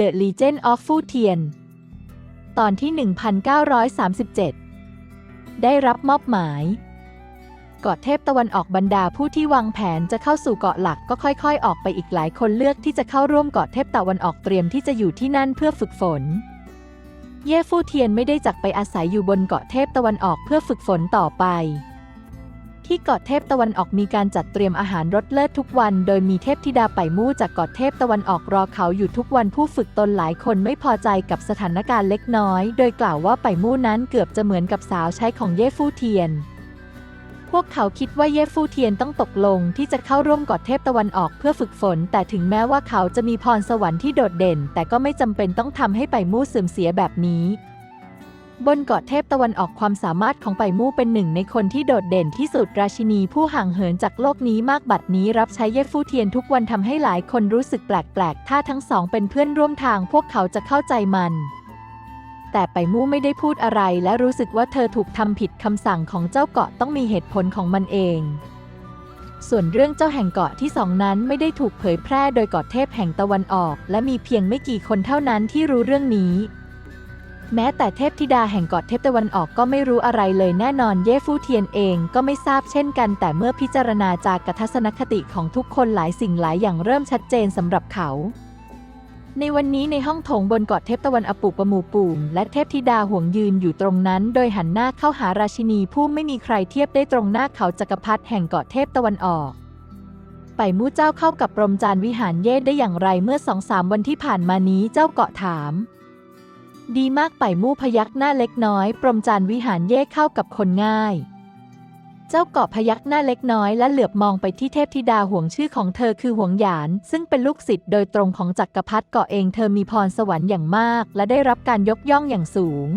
The Legend of Fu Tian ตอนที่ 1937 ได้รับมอบหมาย เกาะเทพตะวันออกบรรดาผู้ที่วางแผนจะเข้าสู่เกาะหลักก็ค่อยๆ ออกไปอีกหลายคนเลือกที่จะเข้าร่วมเกาะเทพตะวันออกเตรียมที่จะอยู่ที่นั่นเพื่อฝึกฝน เย่ฟู่เทียนไม่ได้จักไปอาศัยอยู่บนเกาะเทพตะวันออกเพื่อฝึกฝนต่อไป ที่เกาะเทพตะวันออกมีการจัดเตรียมอาหารรสเลิศทุกวัน โดยมีเทพธิดาไปมู่จากเกาะเทพตะวันออกรอเขาอยู่ทุกวันผู้ฝึกตนหลายคนไม่พอใจกับสถานการณ์เล็กน้อย โดยกล่าวว่าไปมู่นั้นเกือบจะเหมือนกับสาวใช้ของเย่ฟู่เทียน พวกเขาคิดว่าเย่ฟู่เทียนต้องตกลงที่จะเข้าร่วมเกาะเทพตะวันออกเพื่อฝึกฝน แต่ถึงแม้ว่าเขาจะมีพรสวรรค์ที่โดดเด่น แต่ก็ไม่จำเป็นต้องทำให้ไปมู่เสื่อมเสียแบบนี้ บนเกาะเทพตะวันออกความสามารถของไปมู่เป็นหนึ่งในคนที่โดดเด่นที่สุดราชินีผู้ห่างเหินจากโลกนี้มากบัดนี้รับใช้เย่ฟู่เทียนทุกวันทำให้หลายคนรู้สึกแปลกๆ ถ้าทั้งสองเป็นเพื่อนร่วมทางพวกเขาจะเข้าใจมัน แต่ไปมู่ไม่ได้พูดอะไรและรู้สึกว่าเธอถูกทำผิดคำสั่งของเจ้าเกาะต้องมีเหตุผลของมันเอง ส่วนเรื่องเจ้าแห่งเกาะที่สองนั้นไม่ได้ถูกเผยแพร่โดยเกาะเทพแห่งตะวันออก และมีเพียงไม่กี่คนเท่านั้นที่รู้เรื่องนี้ แม้แต่เทพธิดาแห่งเกาะเทพตะวันออกก็ไม่รู้อะไรเลยแน่นอนเย่ฟู่เทียนเองก็ไม่ทราบเช่นกัน แต่เมื่อพิจารณาจากกทัศนคติของทุกคนหลายสิ่งหลายอย่างเริ่มชัดเจนสำหรับเขา ในวันนี้ในห้องโถงบนเกาะเทพตะวันอปุปมูปูมและเทพธิดาห่วงยืนอยู่ตรงนั้น โดยหันหน้าเข้าหาราชินีผู้ไม่มีใครเทียบได้ตรงหน้าเขาจักรพรรดิแห่งเกาะเทพตะวันออกไปมู่เจ้าเข้ากับปรมจารวิหารเย่ได้อย่างไรเมื่อสองสามวันที่ผ่านมานี้เจ้าเกาะถาม ดีมากไปมู่พยักหน้าเล็กน้อย ปรมจานวิหารเย่เข้ากับคนง่าย เจ้าเกาะพยักหน้าเล็กน้อยและเหลือบมองไปที่เทพธิดาห่วงชื่อของเธอคือห่วงหยาน ซึ่งเป็นลูกศิษย์โดยตรงของจักรพรรดิเกาะเองเธอมีพรสวรรค์อย่างมาก และได้รับการยกย่องอย่างสูง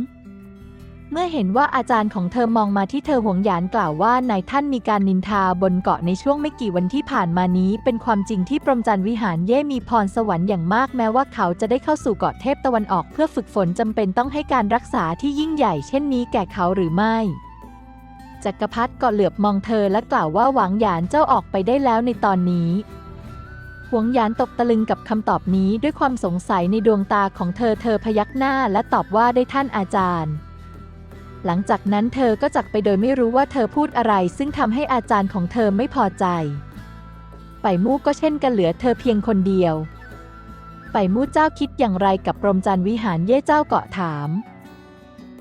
เมื่อเห็นว่าอาจารย์ของเธอมองมาที่เธอหวงหยานกล่าวว่านายท่านมีการนินทาบนเกาะในช่วงไม่กี่วันที่ผ่านมานี้ เป็นความจริงที่ปรมจันทร์วิหารเย่มีพรสวรรค์อย่างมากแม้ว่าเขาจะได้เข้าสู่เกาะเทพตะวันออกเพื่อฝึกฝนจำเป็นต้องให้การรักษาที่ยิ่งใหญ่เช่นนี้แก่เขาหรือไม่จักรพรรดิก็เหลือบมองเธอและกล่าวว่าหวังหยานเจ้าออกไปได้แล้วในตอนนี้หวงหยานตกตะลึงกับคำตอบนี้ด้วยความสงสัยในดวงตาของเธอเธอพยักหน้าและตอบว่าได้ท่านอาจารย์ หลังจากนั้นเธอก็จักไปโดยไม่รู้ว่าเธอพูดอะไร ซึ่งทำให้อาจารย์ของเธอไม่พอใจ ไปมู่ก็เช่นกันเหลือเธอเพียงคนเดียว ไปมู่เจ้าคิดอย่างไรกับปรมจันทร์วิหารเย่เจ้าเกาะถาม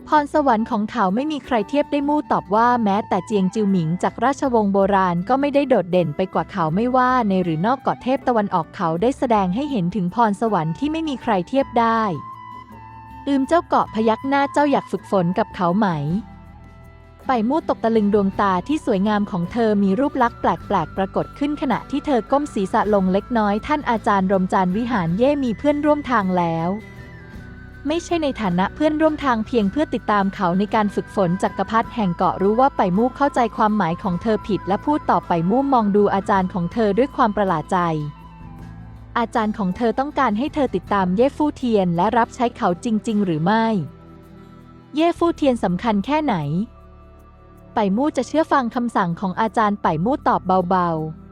พรสวรรค์ของเขาไม่มีใครเทียบได้มู่ตอบว่าแม้แต่เจียงจิวหมิงจากราชวงศ์โบราณก็ไม่ได้โดดเด่นไปกว่าเขาไม่ว่าในหรือนอกเกาะเทพตะวันออกเขาได้แสดงให้เห็นถึงพรสวรรค์ที่ไม่มีใครเทียบได้ อืมเจ้าเกาะพยักหน้าเจ้าอยากฝึกฝนกับเขาไหม ไปมู่ตกตะลึงดวงตาที่สวยงามของเธอมีรูปลักษณ์แปลกๆ ปรากฏขึ้นขณะที่เธอก้มศีรษะลงเล็กน้อย ท่านอาจารย์รมจารย์วิหารเย่มีเพื่อนร่วมทางแล้ว ไม่ใช่ในฐานะเพื่อนร่วมทางเพียงเพื่อติดตามเขาในการฝึกฝนจักรพรรดิแห่งเกาะรู้ว่าไปมู่เข้าใจความหมายของเธอผิด และพูดต่อไปมู่มองดูอาจารย์ของเธอด้วยความประหลาดใจ อาจารย์ของเธอต้องการให้เธอติดตามเย่ฟู่เทียนและรับใช้เขาจริง ๆ หรือไม่ เย่ฟู่เทียนสำคัญแค่ไหน ไปมู่จะเชื่อฟังคำสั่งของอาจารย์ไปมู่ตอบเบาๆ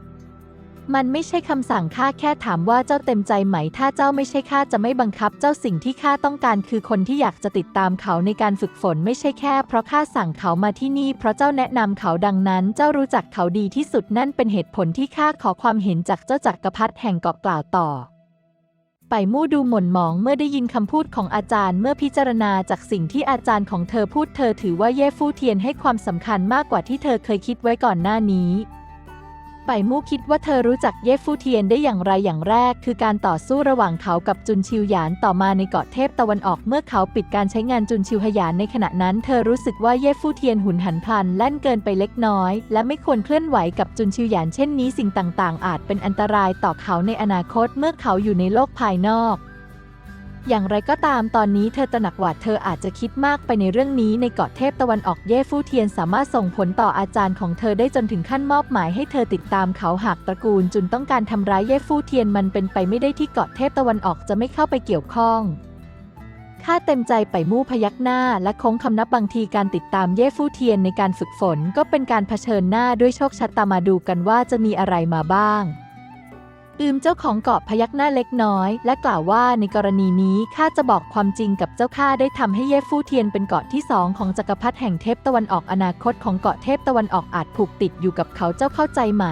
มันไม่ใช่คำสั่งข้าแค่ถามว่าเจ้าเต็มใจไหม ถ้าเจ้าไม่ใช่ข้าจะไม่บังคับ เจ้าสิ่งที่ข้าต้องการคือคนที่อยากจะติดตามเขาในการฝึกฝนไม่ใช่แค่ เพราะข้าสั่งเขามาที่นี่ เพราะเจ้าแนะนำเขาดังนั้น เจ้ารู้จักเขาดีที่สุดนั่นเป็นเหตุผลที่ข้าขอความเห็นจากเจ้าจักรพรรดิแห่งเกาะกล่าวต่อไปมู่ดูหม่นหมองเมื่อได้ยินคำพูดของอาจารย์เมื่อพิจารณาจากสิ่งที่อาจารย์ของเธอพูดเธอถือว่าเย่ฟู่เทียนให้ความสำคัญมากกว่าที่เธอเคยคิดไว้ก่อนหน้านี้ ไปมู่คิดว่าเธอรู้จักเย่ฟู่เทียนได้อย่างไรอย่างแรก คือการต่อสู้ระหว่างเขากับจุนชิวหยานต่อมาในเกาะเทพตะวันออกเมื่อเขาปิดการใช้งานจุนชิวหยานในขณะนั้น เธอรู้สึกว่าเย่ฟู่เทียนหุนหันพลันแล่นเกินไปเล็กน้อย และไม่ควรเคลื่อนไหวกับจุนชิวหยานเช่นนี้สิ่งต่างๆ อาจเป็นอันตรายต่อเขาในอนาคตเมื่อเขาอยู่ในโลกภายนอก อย่างไรก็ตามตอนนี้เธอตระหนักว่าเธออาจจะคิดมากไปในเรื่องนี้ในเกาะเทพตะวันออกเย่ฟู่เทียนสามารถส่งผลต่ออาจารย์ของเธอได้จนถึงขั้นมอบหมายให้เธอติดตามเขาหากตระกูลจุนต้องการทำร้ายเย่ฟู่เทียนมันเป็นไปไม่ได้ที่เกาะเทพตะวันออกจะไม่เข้าไปเกี่ยวข้องข้าเต็มใจไปมู่พยักหน้าและคงคำนับบางทีการติดตามเย่ฟู่เทียนในการฝึกฝน ก็เป็นการเผชิญหน้าด้วยโชคชะตามาดูกันว่าจะมีอะไรมาบ้าง อืมเจ้าของเกาะพยักหน้าเล็กน้อย และกล่าวว่าในกรณีนี้ข้าจะบอกความจริงกับเจ้าข้าได้ทำให้เย่ฟู่เทียนเป็นเกาะที่สองของจักรพรรดิแห่งเทพตะวันออกอนาคตของเกาะเทพตะวันออกอาจผูกติดอยู่กับเขาเจ้าเข้าใจไหม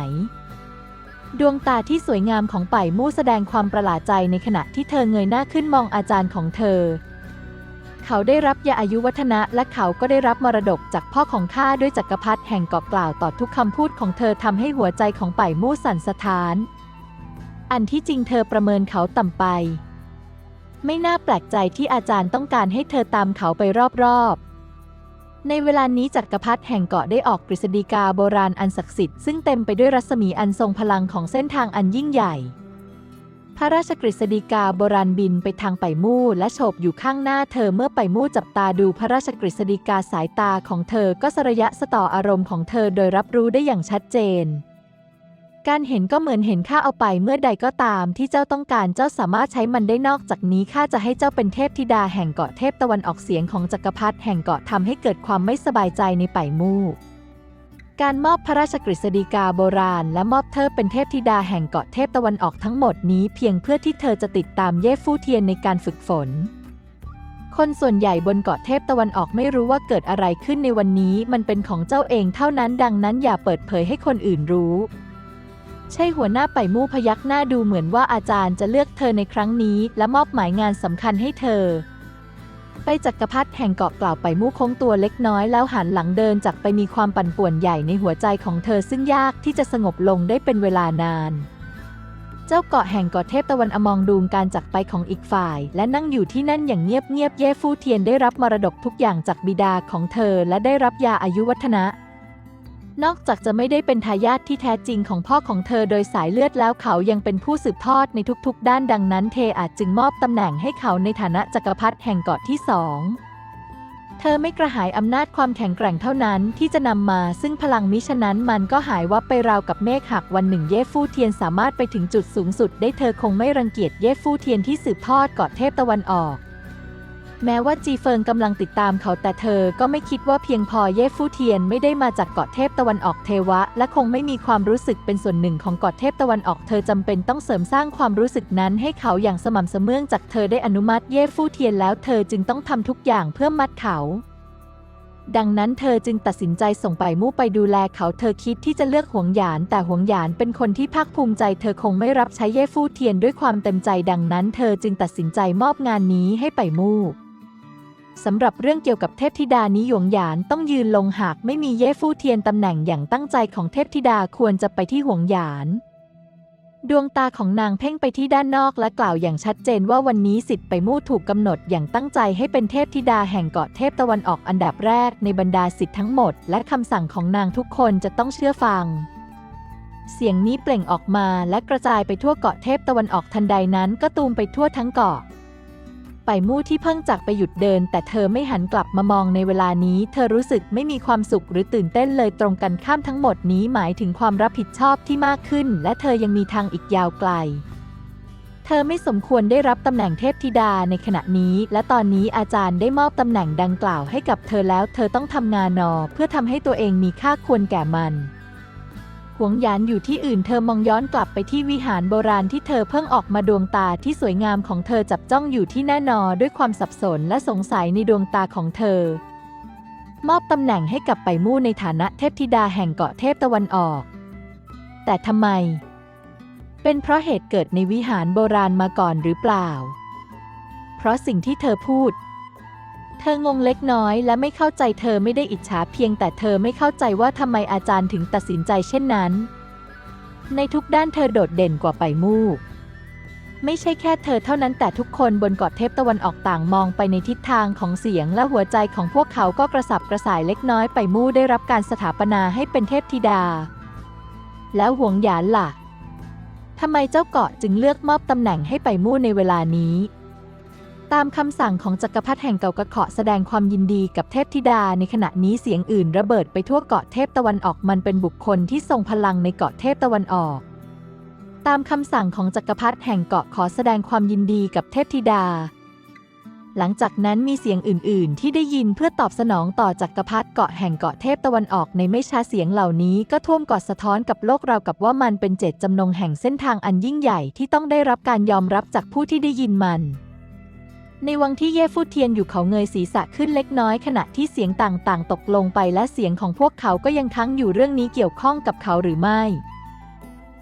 ดวงตาที่สวยงามของป่ายมู่แสดงความประหลาดใจในขณะที่เธอเงยหน้าขึ้นมองอาจารย์ของเธอ เขาได้รับยาอายุวัฒนะ และเขาก็ได้รับมรดกจากพ่อของข้าด้วยจักรพรรดิแห่งเกาะกล่าวต่อทุกคำพูดของเธอทำให้หัวใจของป่ายมู่สั่นสะท้าน อันที่จริงเธอประเมินเขาต่ำไป ไม่น่าแปลกใจที่อาจารย์ต้องการให้เธอตามเขาไปรอบๆในเวลานี้จักรพรรดิแห่งเกาะได้ออกกฤษฎีกาโบราณอันศักดิ์สิทธิ์ซึ่งเต็มไปด้วยรัศมีอันทรงพลังของเส้นทางอันยิ่งใหญ่ พระราชกฤษฎีกาโบราณบินไปทางไปมู่และโฉบอยู่ข้างหน้าเธอเมื่อไปมู่จับตาดูพระราชกฤษฎีกาสายตาของเธอก็สระยะสต่ออารมณ์ของเธอโดยรับรู้ได้อย่างชัดเจน การเห็นก็เหมือนเห็นข้าเอาไปเมื่อใดก็ตามที่เจ้าต้องการเจ้าสามารถใช้มันได้นอกจากนี้ข้าจะให้เจ้าเป็นเทพธิดาแห่งเกาะเทพตะวันออกเสียงของจักรพรรดิแห่งเกาะทำให้เกิดความไม่สบายใจในป่ายมู่การมอบพระราชกฤษฎีกาโบราณ และมอบเธอเป็นเทพธิดาแห่งเกาะเทพตะวันออกทั้งหมดนี้เพียงเพื่อที่เธอจะติดตามเย่ฟู่เทียนในการฝึกฝน คนส่วนใหญ่บนเกาะเทพตะวันออกไม่รู้ว่าเกิดอะไรขึ้นในวันนี้มันเป็นของเจ้าเองเท่านั้นดังนั้นอย่าเปิดเผยให้คนอื่นรู้ ใช่หัวหน้าไปมู่พยักหน้าดูเหมือนว่าอาจารย์จะเลือกเธอในครั้งนี้ และมอบหมายงานสำคัญให้เธอ ไปจักรพรรดิแห่งเกาะกล่าวไปมู่คงตัวเล็กน้อยแล้วหันหลังเดินจากไปมีความปั่นป่วนใหญ่ในหัวใจของเธอซึ่งยากที่จะสงบลงได้เป็นเวลานาน เจ้าเกาะแห่งเกาะเทพตะวันอมองดูการจากไปของอีกฝ่าย และนั่งอยู่ที่นั่นอย่างเงียบเงียบเย่ฟู่เทียนได้รับมรดกทุกอย่างจากบิดาของเธอ และได้รับยาอายุวัฒนะ นอกจากจะไม่ได้เป็นทายาทที่แท้จริงของพ่อของเธอโดยสายเลือดแล้วเขายังเป็นผู้สืบทอดในทุกๆ ด้านดังนั้นเทอาจจึงมอบตำแหน่งให้เขาในฐานะจักรพรรดิแห่งเกาะที่สองเธอไม่กระหายอำนาจความแข็งแกร่งเท่านั้นที่จะนำมาซึ่งพลังมิฉะนั้นมันก็หายวับไปราวกับเมฆหักวันหนึ่งเย่ฟู่เทียนสามารถไปถึงจุดสูงสุด ได้เธอคงไม่รังเกียจเย่ฟู่เทียนที่สืบทอดเกาะเทพตะวันออก แม้ว่าจีเฟิงกำลังติดตามเขาแต่เธอก็ไม่คิดว่าเพียงพอเย่ฟู่เทียนไม่ได้มาจากเกาะเทพตะวันออกเทวะ และคงไม่มีความรู้สึกเป็นส่วนหนึ่งของเกาะเทพตะวันออกเธอจำเป็นต้องเสริมสร้างความรู้สึกนั้นให้เขาอย่างสม่ำเสมอจากเธอได้อนุมัติเย่ฟู่เทียนแล้วเธอจึงต้องทำทุกอย่างเพื่อมัดเขาดังนั้นเธอจึงตัดสินใจส่งไปมู่ไปดูแลเขาเธอคิดที่จะเลือกหวงหยาน แต่หวงหยานเป็นคนที่ภาคภูมิใจ เธอคงไม่รับใช้เย่ฟู่เทียนด้วยความเต็มใจดังนั้น เธอจึงตัดสินใจมอบงานนี้ให้ไปมู่ สำหรับเรื่องเกี่ยวกับเทพธิดานี้หยวงหยานต้องยืนลงหากไม่มีเย่ฟู่เทียนตำแหน่งอย่างตั้งใจของเทพธิดาควรจะไปที่หวงหยาน ดวงตาของนางเพ่งไปที่ด้านนอกและกล่าวอย่างชัดเจนว่าวันนี้สิทธิ์ไปมู่ถูกกำหนดอย่างตั้งใจให้เป็นเทพธิดาแห่งเกาะเทพตะวันออกอันดับแรกในบรรดาสิทธิ์ทั้งหมด และคำสั่งของนางทุกคนจะต้องเชื่อฟังเสียงนี้เปล่งออกมาและกระจายไปทั่วเกาะเทพตะวันออกทันใดนั้นก็ตูมไปทั่วทั้งเกาะ ไปมู่ที่เพิ่งจากไปหยุดเดิน แต่เธอไม่หันกลับมามองในเวลานี้ เธอรู้สึกไม่มีความสุขหรือตื่นเต้นเลยตรงกันข้ามทั้งหมดนี้หมายถึงความรับผิดชอบที่มากขึ้น และเธอยังมีทางอีกยาวไกล เธอไม่สมควรได้รับตำแหน่งเทพธิดาในขณะนี้ และตอนนี้อาจารย์ได้มอบตำแหน่งดังกล่าวให้กับเธอแล้ว เธอต้องทำงานนอ เพื่อทำให้ตัวเองมีค่าควรแก่มัน หวงหยานอยู่ที่อื่นเธอมองย้อนกลับไปที่วิหารโบราณที่เธอเพิ่งออกมาดวงตาที่สวยงามของเธอจับจ้องอยู่ที่แน่นอด้วยความสับสนและสงสัยในดวงตาของเธอ มอบตำแหน่งให้กับไปมู่ในฐานะเทพธิดาแห่งเกาะเทพตะวันออก แต่ทำไม เป็นเพราะเหตุเกิดในวิหารโบราณมาก่อนหรือเปล่า เพราะสิ่งที่เธอพูด เธองงเล็กน้อยและไม่เข้าใจเธอไม่ได้อิจฉาเพียงแต่เธอไม่เข้าใจว่าทำไมอาจารย์ถึงตัดสินใจเช่นนั้น ในทุกด้านเธอโดดเด่นกว่าไปมู่ไม่ใช่แค่เธอเท่านั้นแต่ทุกคนบนเกาะเทพตะวันออกต่างมองไปในทิศทางของเสียงและหัวใจของพวกเขาก็กระสับกระส่ายเล็กน้อยไปมู่ได้รับการสถาปนาให้เป็นเทพธิดา แล้วห่วงหยานล่ะทำไมเจ้าเกาะจึงเลือกมอบตำแหน่งให้ไปมู่ในเวลานี้ ตามคำสั่งของจักรพรรดิแห่งเก่ากระเขาะแสดงความยินดีกับเทพธิดาในขณะนี้เสียงอื่นระเบิดไปทั่วเกาะเทพตะวันออกมันเป็นบุคคลที่ทรงพลังในเกาะเทพตะวันออก ตามคำสั่งของจักรพรรดิแห่งเกาะขอแสดงความยินดีกับเทพธิดา หลังจากนั้นมีเสียงอื่น ๆ ที่ได้ยินเพื่อตอบสนองต่อจักรพรรดิเกาะแห่งเกาะเทพตะวันออกในไม่ช้าเสียงเหล่านี้ก็ท่วมกอดสะท้อนกับโลกเรากับว่ามันเป็นเจตจำนงแห่งเส้นทางอันยิ่งใหญ่ที่ต้องได้รับการยอมรับจากผู้ที่ได้ยินมัน ในวังที่เย่ฟูเทียนอยู่เขาเงยศีรษะขึ้นเล็กน้อยขณะที่เสียงต่างๆ ตกลงไปและเสียงของพวกเขาก็ยังค้างอยู่เรื่องนี้เกี่ยวข้องกับเขาหรือไม่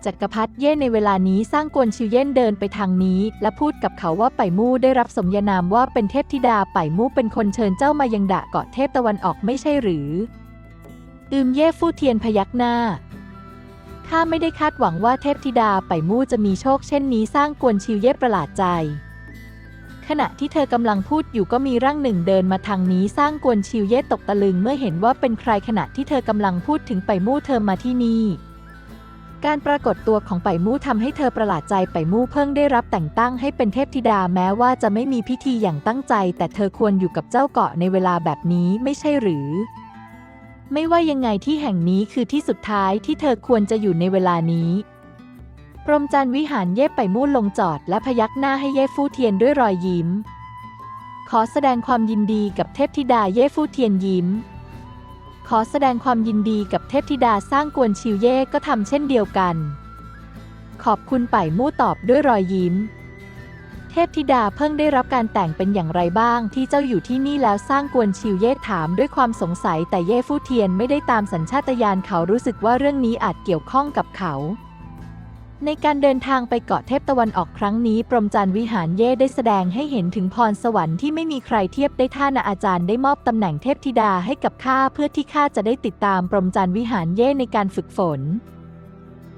จักรพรรดิเย่ในเวลานี้สร้างกวนชิวเย่นเดินไปทางนี้ และพูดกับเขาว่าไปมู่ได้รับสมญานามว่าเป็นเทพธิดาไปมู่เป็นคนเชิญเจ้ามายังดะเกาะเทพตะวันออกไม่ใช่หรือ อืมเย่ฟู่เทียนพยักหน้าข้าไม่ได้คาดหวังว่าเทพธิดาไปมู่จะมีโชคเช่นนี้สร้างกวนชิวเย่ประหลาดใจ ขณะที่เธอกำลังพูดอยู่ก็มีร่างหนึ่งเดินมาทางนี้สร้างกวนชิวเย่ตกตะลึงเมื่อเห็นว่าเป็นใครขณะที่เธอกำลังพูดถึงไปมู่เธอมาที่นี่การปรากฏตัวของไปมู่ทำให้เธอประหลาดใจไปมู่เพิ่งได้รับแต่งตั้งให้เป็นเทพธิดาแม้ว่าจะไม่มีพิธีอย่างตั้งใจ แต่เธอควรอยู่กับเจ้าเกาะในเวลาแบบนี้ไม่ใช่หรือ ไม่ว่ายังไงที่แห่งนี้คือที่สุดท้ายที่เธอควรจะอยู่ในเวลานี้ พรมจันทร์วิหารเย่ไปมู่ลงจอดและพยักหน้าให้เย่ฟู่เทียนด้วยรอยยิ้ม ขอแสดงความยินดีกับเทพธิดาเย่ฟู่เทียนยิ้ม ขอแสดงความยินดีกับเทพธิดาสร้างกวนชิวเย่ก็ทำเช่นเดียวกัน ขอบคุณป่ายมู่ตอบด้วยรอยยิ้ม เทพธิดาเพิ่งได้รับการแต่งเป็นอย่างไรบ้างที่เจ้าอยู่ที่นี่แล้วสร้างกวนชิวเย่ถามด้วยความสงสัยแต่เย่ฟู่เทียนไม่ได้ตามสัญชาตญาณเขารู้สึกว่าเรื่องนี้อาจเกี่ยวข้องกับเขา ในการเดินทางไปเกาะเทพตะวันออกครั้งนี้ปรมจันทร์วิหารเย่ได้แสดงให้เห็นถึงพรสวรรค์ที่ไม่มีใครเทียบได้ท่านอาจารย์ได้มอบตำแหน่งเทพธิดาให้กับข้าเพื่อที่ข้าจะได้ติดตามปรมจันทร์วิหารเย่ในการฝึกฝน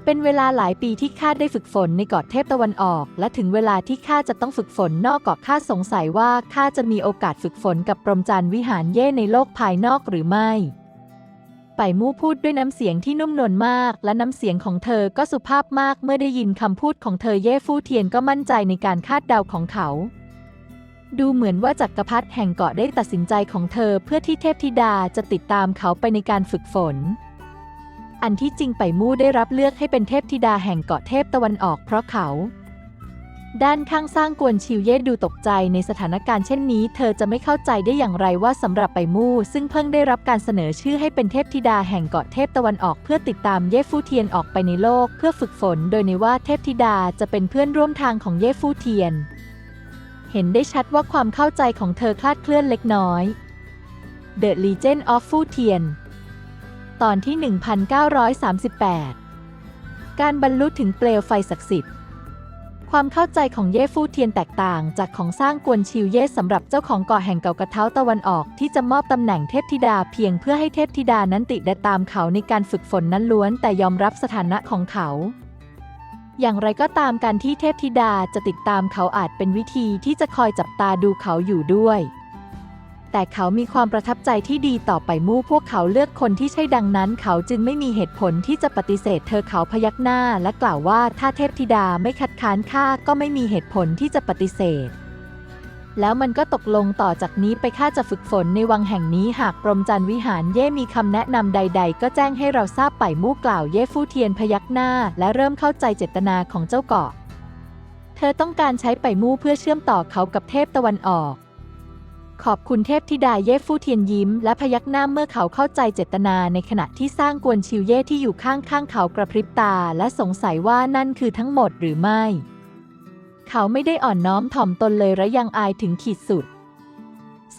เป็นเวลาหลายปีที่ข้าได้ฝึกฝนในเกาะเทพตะวันออก และถึงเวลาที่ข้าจะต้องฝึกฝนนอกเกาะข้าสงสัยว่าข้าจะมีโอกาสฝึกฝนกับปรมจันทร์วิหารเย่ในโลกภายนอกหรือไม่ ไปมู่พูดด้วยน้ำเสียงที่นุ่มนวลมาก และน้ำเสียงของเธอก็สุภาพมากเมื่อได้ยินคำพูดของเธอเย่ฟู่เทียนก็มั่นใจในการคาดเดาของเขา ดูเหมือนว่าจักรพรรดิแห่งเกาะได้ตัดสินใจของเธอเพื่อที่เทพธิดาจะติดตามเขาไปในการฝึกฝน อันที่จริงไปมู่ได้รับเลือกให้เป็นเทพธิดาแห่งเกาะเทพตะวันออกเพราะเขา ด้านข้างสร้างกวนชิวเย่ดูตกใจในสถานการณ์เช่นนี้ เธอจะไม่เข้าใจได้อย่างไรว่าสำหรับไปมู่ ซึ่งเพิ่งได้รับการเสนอชื่อให้เป็นเทพธิดาแห่งเกาะเทพตะวันออกเพื่อติดตามเย่ฟู่เทียนออกไปในโลก เพื่อฝึกฝน โดยในว่าเทพธิดาจะเป็นเพื่อนร่วมทางของเย่ฟู่เทียน เห็นได้ชัดว่าความเข้าใจของเธอคลาดเคลื่อนเล็กน้อย The Legend of Fu Tian ตอนที่ 1938 การบรรลุถึงเปลวไฟศักดิ์สิทธิ์ ความเข้าใจของเย่ฟู่เทียนแตกต่างจากของสร้างกวนชิวเย่สำหรับเจ้าของเกาะแห่งเก่ากระเท้าตะวันออกที่จะมอบตำแหน่งเทพธิดาเพียงเพื่อให้เทพธิดานั้นติดตามเขาในการฝึกฝนนั้นล้วน แต่ยอมรับสถานะของเขา อย่างไรก็ตามการที่เทพธิดาจะติดตามเขาอาจเป็นวิธีที่จะคอยจับตาดูเขาอยู่ด้วย แต่เขามีความประทับใจที่ดีต่อไปมู่พวกเขาเลือกคนที่ใช่ดังนั้น เขาจึงไม่มีเหตุผลที่จะปฏิเสธ เธอเขาพยักหน้าและกล่าวว่าถ้าเทพธิดาไม่คัดค้านข้าก็ไม่มีเหตุผลที่จะปฏิเสธแล้วมันก็ตกลงต่อจากนี้ไปข้าจะฝึกฝนในวังแห่งนี้หากปรมจันทร์วิหารเย่มีคำแนะนำใด ๆ ก็แจ้งให้เราทราบไปมู่กล่าวเย่ฟู่เทียนพยักหน้า และเริ่มเข้าใจเจตนาของเจ้าเกาะ เธอต้องการใช้ไปมู่เพื่อเชื่อมต่อเขากับเทพตะวันออก ขอบคุณเทพธิดาเย่ฟู่เทียนยิ้ม และพยักหน้าเมื่อเขาเข้าใจเจตนาในขณะที่สร้างกวนชิวเย่ที่อยู่ข้างๆเขากระพริบตา และสงสัยว่านั่นคือทั้งหมดหรือไม่ เขาไม่ได้อ่อนน้อมถ่อมตนเลยและยังอายถึงขีดสุด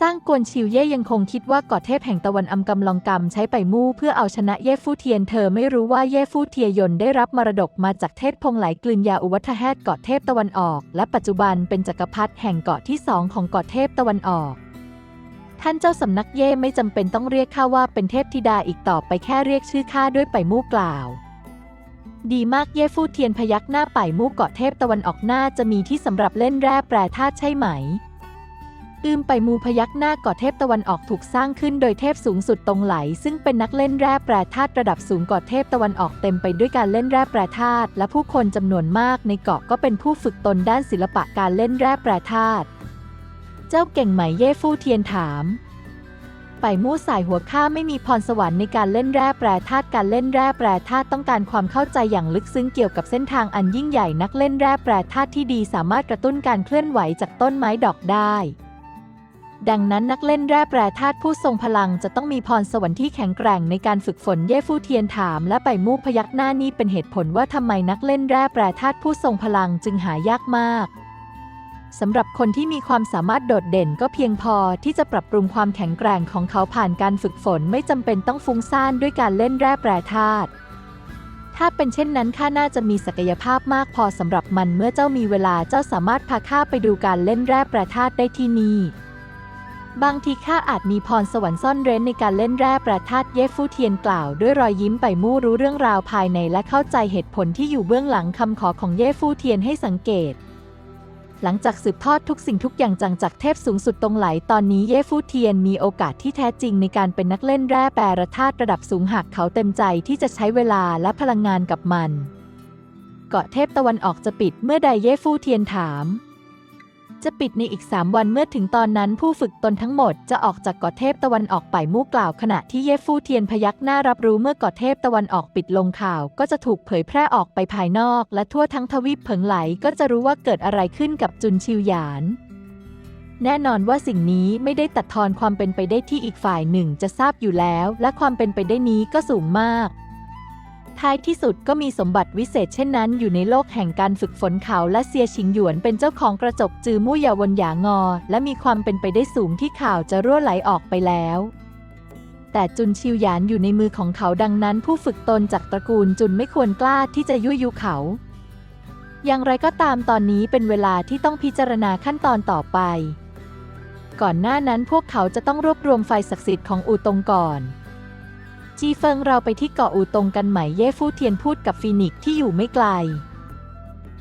สร้างกวนชิวเย่ยังคงคิดว่าเกาะเทพแห่งตะวันอำกำลองกำใช้ไปมู่เพื่อเอาชนะเย่ฟู่เทียนเธอไม่รู้ว่าเย่ฟู่เทียยนได้รับมรดกมาจากเทพพงไหลกลืนยาอุวัฒแฮตเกาะเทพตะวันออก และปัจจุบันเป็นจักรพรรดิแห่งเกาะที่สองของเกาะเทพตะวันออก ท่านเจ้าสำนักเย่ไม่จำเป็นต้องเรียกข้าว่าเป็นเทพธิดาอีกต่อไปแค่เรียกชื่อข้าด้วยไปมู่กล่าว ดีมากเย่ฟู่เทียนพยักหน้าไปมู่เกาะเทพตะวันออกหน้าจะมีที่สำหรับเล่นแร่แปรธาตุใช่ไหม อืมไปมูพยักหน้าเกาะเทพตะวันออกถูกสร้างขึ้นโดยเทพสูงสุดตรงไหล ซึ่งเป็นนักเล่นแร่แปรธาตุระดับสูงเกาะเทพตะวันออกเต็มไปด้วยการเล่นแร่แปรธาตุและผู้คนจำนวนมากในเกาะก็เป็นผู้ฝึกตนด้านศิลปะการเล่นแร่แปรธาตุ เจ้าเก่งไหมเย่ฟู่เทียนถาม ไปมู่สายหัวข้าไม่มีพรสวรรค์ในการเล่นแร่แปรธาตุการเล่นแร่แปรธาตุต้องการความเข้าใจอย่างลึกซึ้งเกี่ยวกับเส้นทางอันยิ่งใหญ่นักเล่นแร่แปรธาตุที่ดีสามารถกระตุ้นการเคลื่อนไหวจากต้นไม้ดอกได้ดังนั้นนักเล่นแร่แปรธาตุผู้ทรงพลังจะต้องมีพรสวรรค์ที่แข็งแกร่งในการฝึกฝนเย่ฟู่เทียนถาม และไปมูกพยักหน้านี่เป็นเหตุผลว่าทำไมนักเล่นแร่แปรธาตุผู้ทรงพลังจึงหายากมาก สำหรับคนที่มีความสามารถโดดเด่นก็เพียงพอที่จะปรับปรุงความแข็งแกร่งของเขาผ่านการฝึกฝนไม่จำเป็นต้องฟุ้งซ่านด้วยการเล่นแร่แปรธาตุถ้าเป็นเช่นนั้นข้าน่าจะมีศักยภาพมากพอสำหรับมันเมื่อเจ้ามีเวลาเจ้าสามารถพาข้าไปดูการเล่นแร่แปรธาตุได้ที่นี่ บางทีข้าอาจมีพรสวรรค์ซ่อนเร้นในการเล่นแร่แปรธาตุเย่ฟู่เทียนกล่าวด้วยรอยยิ้มไปมู่รู้เรื่องราวภายในและเข้าใจเหตุผลที่อยู่เบื้องหลังคำขอของเย่ฟู่เทียนให้สังเกต หลังจากสืบทอดทุกสิ่งทุกอย่างจังจากเทพสูงสุดตรงไหล ตอนนี้เย่ฟู่เทียนมีโอกาสที่แท้จริงในการเป็นนักเล่นแร่แปรธาตุระดับสูงหากเขาเต็มใจที่จะใช้เวลาและพลังงานกับมัน เกาะเทพตะวันออกจะปิดเมื่อใดเย่ฟู่เทียนถาม จะปิดในอีก 3 วันเมื่อถึงตอนนั้นผู้ฝึกตนทั้งหมดจะออกจากเกาะเทพตะวันออกไปมู่กล่าวขณะที่เย่ฟู่เทียนพยักหน้ารับรู้เมื่อกาะเทพตะวันออกปิดลงข่าว ก็จะถูกเผยแพร่ออกไปภายนอก และทั่วทั้งทวีปเผิงไหลก็จะรู้ว่าเกิดอะไรขึ้นกับจุนชิวหยาน แน่นอนว่าสิ่งนี้ไม่ได้ตัดทอนความเป็นไปได้ที่อีกฝ่ายหนึ่งจะทราบอยู่แล้ว และความเป็นไปได้นี้ก็สูงมาก ท้ายที่สุดก็มีสมบัติวิเศษเช่นนั้น อยู่ในโลกแห่งการฝึกฝนเขาและเซียชิงหยวนเป็นเจ้าของกระจกจือมู่หยาวนหยางอ และมีความเป็นไปได้สูงที่ข่าวจะรั่วไหลออกไปแล้วแต่จุนชิวหยานอยู่ในมือของเขาดังนั้น ผู้ฝึกตนจากตระกูลจุนไม่ควรกล้าที่จะยุยยุเขา อย่างไรก็ตามตอนนี้เป็นเวลาที่ต้องพิจารณาขั้นตอนต่อไป ก่อนหน้านั้นพวกเขาจะต้องรวบรวมไฟศักดิ์สิทธิ์ของอูตงก่อน จีเฟิงเราไปที่เกาะอูตงกันไหมเย่ฟู่เทียนพูดกับฟีนิกซ์ที่อยู่ไม่ไกล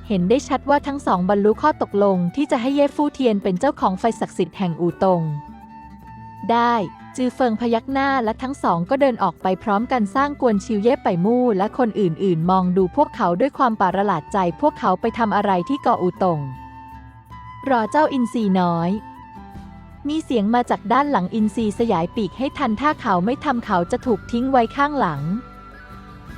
เห็นได้ชัดว่าทั้งสองบรรลุข้อตกลงที่จะให้เย่ฟู่เทียนเป็นเจ้าของไฟศักดิ์สิทธิ์แห่งอูตง ได้จือเฟิงพยักหน้าและทั้งสองก็เดินออกไปพร้อมกันสร้างกวนชิวเย่ไปมู่และคนอื่นๆ มองดูพวกเขาด้วยความประหลาดใจพวกเขาไปทำอะไรที่เกาะอูตง รอเจ้าอินทรีน้อย มีเสียงมาจากด้านหลังอินทรีสยายปีกให้ทันถ้าเขาไม่ทำเขาจะถูกทิ้งไว้ข้างหลัง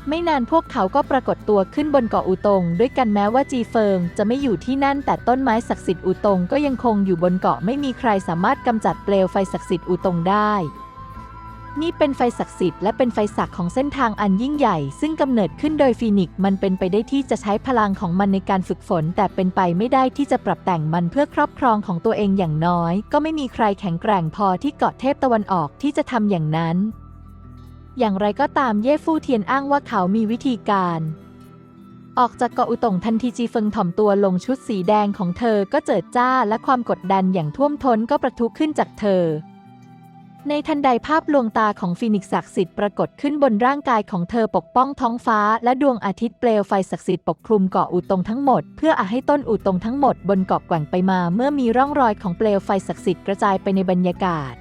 ไม่นานพวกเขาก็ปรากฏตัวขึ้นบนเกาะอูตง ด้วยกันแม้ว่าจีเฟิงจะไม่อยู่ที่นั่น แต่ต้นไม้ศักดิ์สิทธิ์อูตงก็ยังคงอยู่บนเกาะไม่มีใครสามารถกำจัดเปลวไฟศักดิ์สิทธิ์อูตงได้ นี่เป็นไฟศักดิ์สิทธิ์และเป็นไฟศักดิ์ของเส้นทางอันยิ่งใหญ่ ซึ่งกำเนิดขึ้นโดยฟีนิกซ์มันเป็นไปได้ที่จะใช้พลังของมันในการฝึกฝน แต่เป็นไปไม่ได้ที่จะปรับแต่งมันเพื่อครอบครองของตัวเองอย่างน้อย ก็ไม่มีใครแข็งแกร่งพอที่เกาะเทพตะวันออกที่จะทำอย่างนั้น อย่างไรก็ตามเย่ฟู่เทียนอ้างว่าเขามีวิธีการออกจากเกาะอุตงทันทีจีเฟิงถ่อมตัวลงชุดสีแดงของเธอก็เจิดจ้าและความกดดันอย่างท่วมท้นก็ประทุขึ้นจากเธอ ในทันใดภาพลวงตาของฟีนิกซ์ศักดิ์สิทธิ์ปรากฏขึ้นบนร่างกายของเธอปกป้องท้องฟ้า และดวงอาทิตย์เปลวไฟศักดิ์สิทธิ์ปกคลุมเกาะอูตงทั้งหมด เพื่ออาให้ต้นอูตงทั้งหมดบนเกาะแกว่งไปมา เมื่อมีร่องรอยของเปลวไฟศักดิ์สิทธิ์กระจายไปในบรรยากาศ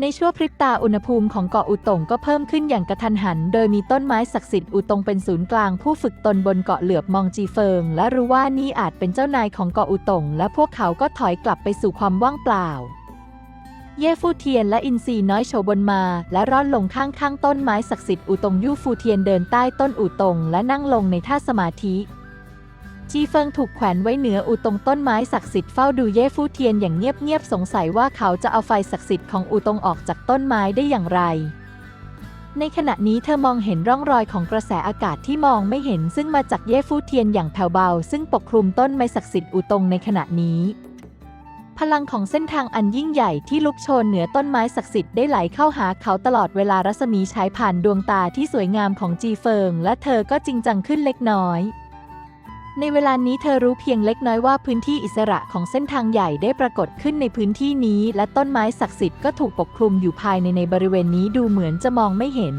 ในชั่วพริบตาอุณหภูมิของเกาะอูตงก็เพิ่มขึ้นอย่างกระทันหัน โดยมีต้นไม้ศักดิ์สิทธิ์อูตงเป็นศูนย์กลางผู้ฝึกตนบนเกาะเหลือบมองจีเฟิง และรู้ว่านี่อาจเป็นเจ้านายของเกาะอูตงและพวกเขาก็ถอยกลับไปสู่ความว่างเปล่า เย่ฟูเทียนและอินซีน้อยโฉบนมา และร่อนลงข้างข้างต้นไม้ศักดิ์สิทธิ์อูตงยู่ฟูเทียนเดินใต้ต้นอูตง และนั่งลงในท่าสมาธิจีเฟิงถูกแขวนไว้เหนืออูตงต้นไม้ศักดิ์สิทธิ์เฝ้าดูเย่ฟูเทียนอย่างเงียบๆสงสัยว่าเขาจะเอาไฟศักดิ์สิทธิ์ของอูตงออกจากต้นไม้ได้อย่างไร ในขณะนี้เธอมองเห็นร่องรอยของกระแสอากาศที่มองไม่เห็นซึ่งมาจากเย่ฟูเทียนอย่างแผ่วเบา ซึ่งปกคลุมต้นไม้ศักดิ์สิทธิ์อูตงในขณะนี้ พลังของเส้นทางอันยิ่งใหญ่ที่ลุกโชนเหนือต้นไม้ศักดิ์สิทธิ์ได้ไหลเข้าหาเขาตลอดเวลารัศมีฉายผ่านดวงตาที่สวยงามของจีเฟิง และเธอก็จริงจังขึ้นเล็กน้อย ในเวลานี้เธอรู้เพียงเล็กน้อยว่าพื้นที่อิสระของเส้นทางใหญ่ได้ปรากฏขึ้นในพื้นที่นี้ และต้นไม้ศักดิ์สิทธิ์ก็ถูกปกคลุมอยู่ภายในในบริเวณนี้ดูเหมือนจะมองไม่เห็น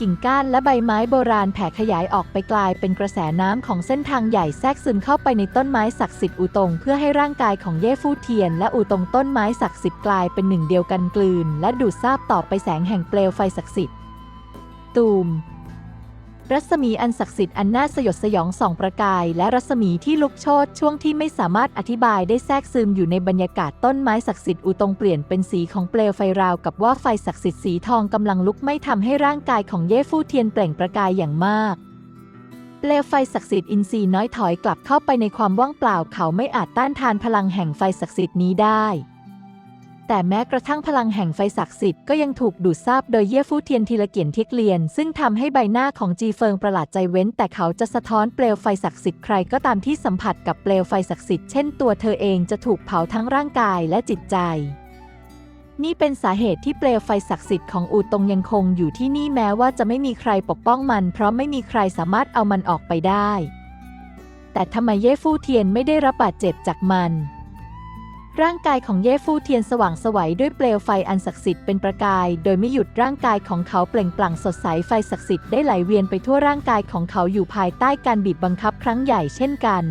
กิ่งก้านและใบไม้โบราณแผ่ขยายออกไปกลายเป็นกระแสน้ำของเส้นทางใหญ่แทรกซึมเข้าไปในต้นไม้ศักดิ์สิทธิ์อูตงเพื่อให้ร่างกายของเย่ฟู่เทียน และอูตงต้นไม้ศักดิ์สิทธิ์กลายเป็นหนึ่งเดียวกันกลืน และดูดซาบต่อไปแสงแห่งเปลวไฟศักดิ์สิทธิ์ตูม รัศมีอันศักดิ์สิทธิ์อันน่าสยดสยองส่องประกาย และรัศมีที่ลุกโชนช่วงที่ไม่สามารถอธิบายได้แทรกซึมอยู่ในบรรยากาศต้นไม้ศักดิ์สิทธิ์อูตงเปลี่ยนเป็นสีของเปลวไฟราวกับว่าไฟศักดิ์สิทธิ์สีทองกำลังลุกไม้ทำให้ร่างกายของเย่ฟู่เทียนเปล่งประกายอย่างมากเปลวไฟศักดิ์สิทธิ์อินทรีย์น้อยถอยกลับเข้าไปในความว่างเปล่าเขาไม่อาจต้านทานพลังแห่งไฟศักดิ์สิทธิ์นี้ได้ แต่แม้กระทั่งพลังแห่งไฟศักดิ์สิทธิ์ก็ยังถูกดูดซาบโดยเย่ฟู่เทียนทีละเกียนเทียกเลียน ซึ่งทำให้ใบหน้าของจีเฟิงประหลาดใจเว้น แต่เขาจะสะท้อนเปลวไฟศักดิ์สิทธิ์ใครก็ตามที่สัมผัสกับเปลวไฟศักดิ์สิทธิ์เช่นตัวเธอเองจะถูกเผาทั้งร่างกายและจิตใจ นี่เป็นสาเหตุที่เปลวไฟศักดิ์สิทธิ์ของอูตงยังคงอยู่ที่นี่แม้ว่าจะไม่มีใครปกป้องมัน เพราะไม่มีใครสามารถเอามันออกไปได้ แต่ทำไมเย่ฟู่เทียนไม่ได้รับบาดเจ็บจากมัน ร่างกายของเย่ฟู่เทียนสว่างสวัยด้วยเปลวไฟอันศักดิ์สิทธิ์เป็นประกาย โดยไม่หยุดร่างกายของเขาเปล่งปลั่งสดใสไฟศักดิ์สิทธิ์ได้ไหลเวียนไปทั่วร่างกายของเขาอยู่ภายใต้การบีบบังคับครั้งใหญ่เช่นกัน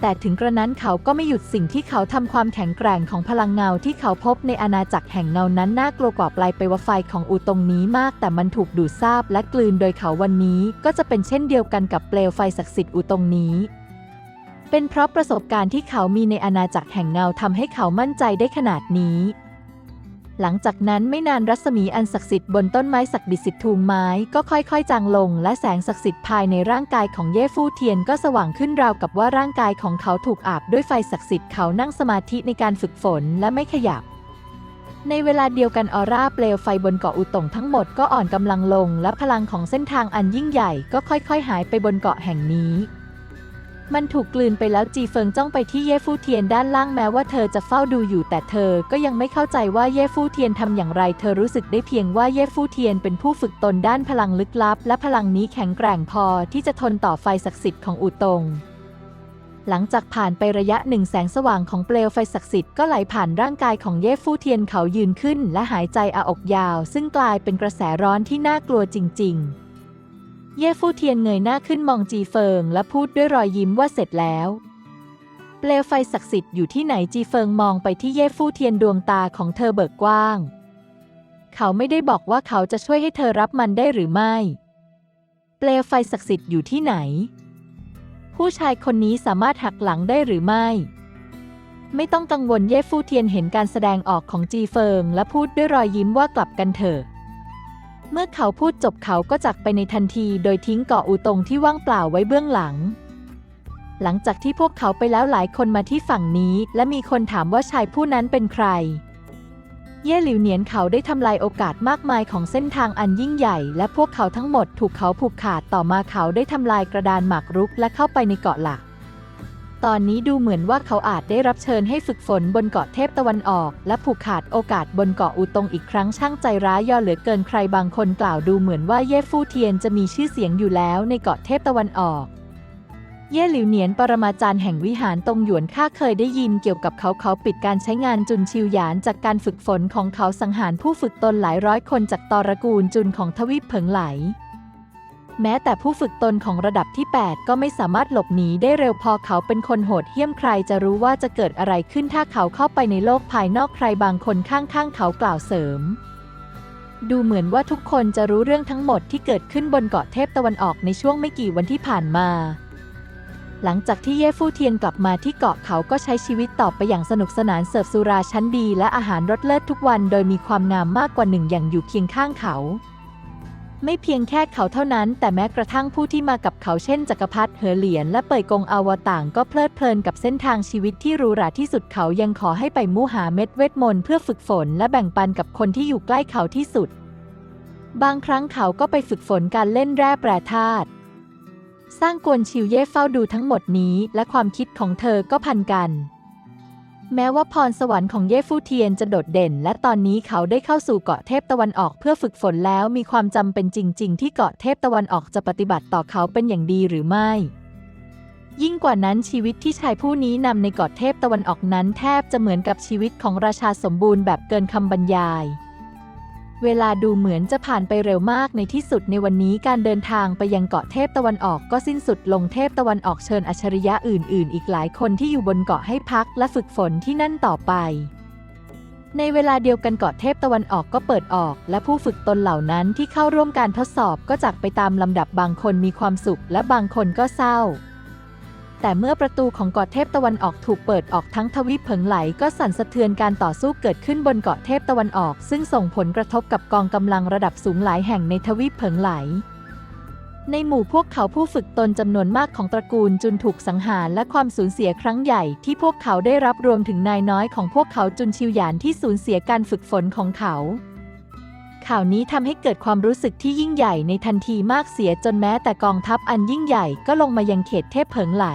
แต่ถึงกระนั้นเขาก็ไม่หยุดสิ่งที่เขาทำความแข็งแกร่งของพลังเงาที่เขาพบในอาณาจักรแห่งเงานั้นน่ากลัวกว่าปลายไปว่าไฟของอูตรงนี้มาก แต่มันถูกดูดซาบและกลืนโดยเขาวันนี้ก็จะเป็นเช่นเดียวกันกับเปลวไฟศักดิ์สิทธิ์อูตรงนี้ เป็นเพราะประสบการณ์ที่เขามีในอาณาจักรแห่งเงาทำให้เขามั่นใจได้ขนาดนี้ หลังจากนั้นไม่นานรัศมีอันศักดิ์สิทธิ์บนต้นไม้ศักดิ์สิทธิ์ทูงไม้ก็ค่อยๆ จางลง และแสงศักดิ์สิทธิ์ภายในร่างกายของเย่ฟู่เทียนก็สว่างขึ้นราวกับว่าร่างกายของเขาถูกอาบด้วยไฟศักดิ์สิทธิ์เขานั่งสมาธิในการฝึกฝนและไม่ขยับในเวลาเดียวกันออร่าเปลวไฟบนเกาะอุตงทั้งหมดก็อ่อนกำลังลง และพลังของเส้นทางอันยิ่งใหญ่ก็ค่อยๆ หายไปบนเกาะแห่งนี้ มันถูกกลืนไปแล้วจีเฟิงจ้องไปที่เย่ฟู่เทียนด้านล่างแม้ว่าเธอจะเฝ้าดูอยู่ แต่เธอก็ยังไม่เข้าใจว่าเย่ฟู่เทียนทำอย่างไร เธอรู้สึกได้เพียงว่าเย่ฟู่เทียนเป็นผู้ฝึกตนด้านพลังลึกลับ และพลังนี้แข็งแกร่งพอที่จะทนต่อไฟศักดิ์สิทธิ์ของอูตงหลังจากผ่านไประยะหนึ่งแสงสว่างของเปลวไฟศักดิ์สิทธิ์ก็ไหลผ่านร่างกายของเย่ฟู่เทียนเขายืนขึ้น และหายใจอาอกยาว ซึ่งกลายเป็นกระแสร้อนที่น่ากลัวจริง ๆ เย่ฟู่เทียนเงยหน้าขึ้นมองจีเฟิง และพูดด้วยรอยยิ้มว่าเสร็จแล้ว เปลวไฟศักดิ์สิทธิ์อยู่ที่ไหนจีเฟิงมองไปที่เย่ฟู่เทียนดวงตาของเธอเบิกกว้าง เขาไม่ได้บอกว่าเขาจะช่วยให้เธอรับมันได้หรือไม่ เปลวไฟศักดิ์สิทธิ์อยู่ที่ไหน ผู้ชายคนนี้สามารถหักหลังได้หรือไม่ ไม่ต้องกังวลเย่ฟู่เทียนเห็นการแสดงออกของจีเฟิง และพูดด้วยรอยยิ้มว่ากลับกันเถอะ เมื่อเขาพูดจบเขาก็จากไปในทันที โดยทิ้งเกาะอูตงที่ว่างเปล่าไว้เบื้องหลัง หลังจากที่พวกเขาไปแล้วหลายคนมาที่ฝั่งนี้ และมีคนถามว่าชายผู้นั้นเป็นใคร เย่หลิวเหนียนเขาได้ทำลายโอกาสมากมายของเส้นทางอันยิ่งใหญ่ และพวกเขาทั้งหมดถูกเขาผูกขาดต่อมาเขาได้ทำลายกระดานหมากรุกและเข้าไปในเกาะหลัก ตอนนี้ดูเหมือนว่าเขาอาจได้รับเชิญให้ฝึกฝนบนเกาะเทพตะวันออก และผูกขาดโอกาสบนเกาะอูตงอีกครั้งช่างใจร้ายย่อเหลือเกินใครบางคนกล่าวดูเหมือนว่าเย่ฟู่เทียนจะมีชื่อเสียงอยู่แล้วในเกาะเทพตะวันออก เย่หลิวเหนียนปรมาจารย์แห่งวิหารตงหยวนข้าเคยได้ยินเกี่ยวกับเขาเขาปิดการใช้งานจุนชิวหยานจากการฝึกฝนของเขาสังหารผู้ฝึกตนหลายร้อยคนจากตระกูลจุนของทวีปเผิงไหล แม้แต่ผู้ฝึกตนของระดับที่ 8 ก็ไม่สามารถหลบหนีได้เร็วพอเขาเป็นคนโหดเหี้ยมใครจะรู้ว่าจะเกิดอะไรขึ้นถ้าเขาเข้าไปในโลกภายนอกใครบางคนข้างๆ เขากล่าวเสริม ดูเหมือนว่าทุกคนจะรู้เรื่องทั้งหมดที่เกิดขึ้นบนเกาะเทพตะวันออกในช่วงไม่กี่วันที่ผ่านมา หลังจากที่เย่ฟู่เทียนกลับมาที่เกาะเขาก็ใช้ชีวิตต่อไปอย่างสนุกสนานเสิร์ฟสุราชั้นดี และอาหารรสเลิศทุกวัน โดยมีความงามมากกว่าหนึ่งอย่างอยู่เคียงข้างเขา ไม่เพียงแค่เขาเท่านั้น แต่แม้กระทั่งผู้ที่มากับเขาเช่นจักรพรรดิเหอเหลียน และเป่ยกงอวต่างก็เพลิดเพลินกับเส้นทางชีวิตที่หรูหราที่สุดเขายังขอให้ไปมู่หาเม็ดเวทมนต์เพื่อฝึกฝนและแบ่งปันกับคนที่อยู่ใกล้เขาที่สุด บางครั้งเขาก็ไปฝึกฝนการเล่นแร่แปรธาตุสร้างกวนชิวเย่เฝ้าดูทั้งหมดนี้ และความคิดของเธอก็พันกัน แม้ว่าพรสวรรค์ของเย่ฟู่เทียนจะโดดเด่น และตอนนี้เขาได้เข้าสู่เกาะเทพตะวันออกเพื่อฝึกฝนแล้วมีความจำเป็นจริง ๆ ที่เกาะเทพตะวันออกจะปฏิบัติต่อเขาเป็นอย่างดีหรือไม่ ยิ่งกว่านั้นชีวิตที่ชายผู้นี้นำในเกาะเทพตะวันออกนั้นแทบจะเหมือนกับชีวิตของราชาสมบูรณ์แบบเกินคำบรรยาย เวลาดูเหมือนจะผ่านไปเร็วมากในที่สุดในวันนี้การเดินทางไปยังเกาะเทพตะวันออกก็สิ้นสุดลงเทพตะวันออกเชิญอัจฉริยะอื่น ๆ อีกหลายคนที่อยู่บนเกาะให้พักและฝึกฝนที่นั่นต่อไป ในเวลาเดียวกันเกาะเทพตะวันออกก็เปิดออก และผู้ฝึกตนเหล่านั้นที่เข้าร่วมการทดสอบก็จากไปตามลำดับบางคนมีความสุขและบางคนก็เศร้า แต่เมื่อประตูของเกาะเทพตะวันออกถูกเปิดออกทั้งทวีปเผิงไหลก็สั่นสะเทือนการต่อสู้เกิดขึ้นบนเกาะเทพตะวันออก ซึ่งส่งผลกระทบกับกองกำลังระดับสูงหลายแห่งในทวีปเผิงไหล ในหมู่พวกเขาผู้ฝึกตนจำนวนมากของตระกูลจุนถูกสังหารและความสูญเสียครั้งใหญ่ที่พวกเขาได้รับรวมถึงนายน้อยของพวกเขาจุนชิวหยานที่สูญเสียการฝึกฝนของเขา ข่าวนี้ทำให้เกิดความรู้สึกที่ยิ่งใหญ่ในทันทีมากเสียจนแม้แต่กองทัพอันยิ่งใหญ่ก็ลงมายังเขตเทพเผิงไหล